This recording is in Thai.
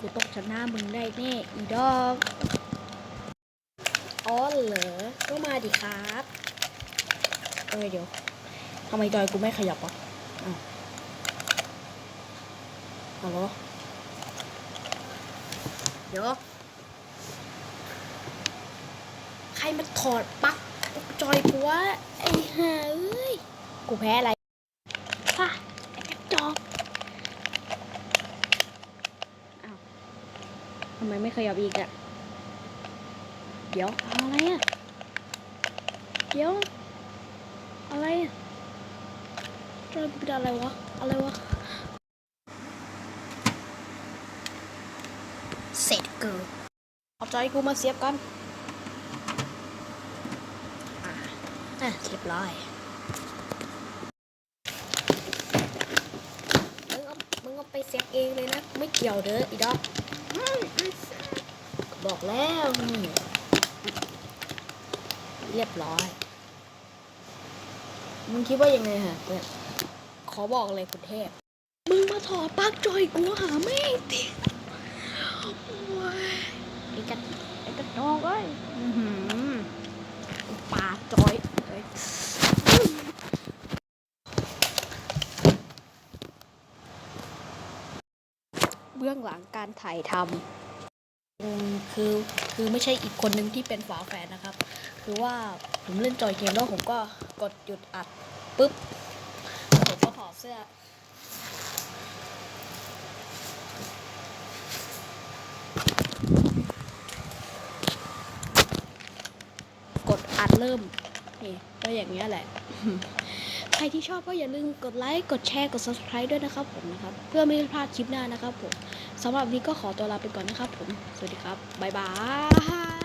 กูต้องชนะมึงได้แน่อีดอกอ๋อเหรอก็มาดิครับเอ้ยเดี๋ยวทำไมจอยกูไม่ขยับอะอ้าวฮัลโหลเดี๋ยว ใครมาถอดปลั๊กจอยกูวะไอ้ห่าเอ้ย กูแพ้อะไรป่ะไอ้กระจอกอ้าว ทำไมไม่ขยับอีกอะเดี๋ยวอาอะไรอะเดี๋ยว อะไรอะจอยเป็นอะไรวะ อะไรวะ เสร็จเกินเอาใจกูมาเสียบกันอะอะเรียบร้อยมึงเอามึงเอาไปเซ็ตเองเลยนะ ไม่เกี่ยวเด้ออีดอก บอกแล้วนี่เรียบร้อย มึงคิดว่ายังไงฮะเนี่ยขอบอกเลยคุณเทพ มึงมาถอดปลั๊กจอยกูหาไม่ติดโอ้ยไอ้กระไอ้กระจอกเอ้ยอื้อหือปาจอยเอ้ยเบื้องหลังการถ่ายทำ คือคือไม่ใช่อีกคนหนึ่งที่เป็นฝาแฝดนะครับ คือว่าผมเล่นจอยเกมแล้วผมก็กดหยุดอัดปุ๊บผมก็ถอดเสื้อ กดอัดเริ่มนี่ก็อย่างเงี้ยแหละ ครที่ชอบก็อย่าลืมกดไลค์ กดแชร์ กด subscribe ด้วยนะครับผมนะครับ เพื่อไม่ให้พลาดคลิปหน้านะครับผมสำหรับวันนี้ก็ขอตัวลาไปก่อนนะครับผม สวัสดีครับ บ๊ายบาย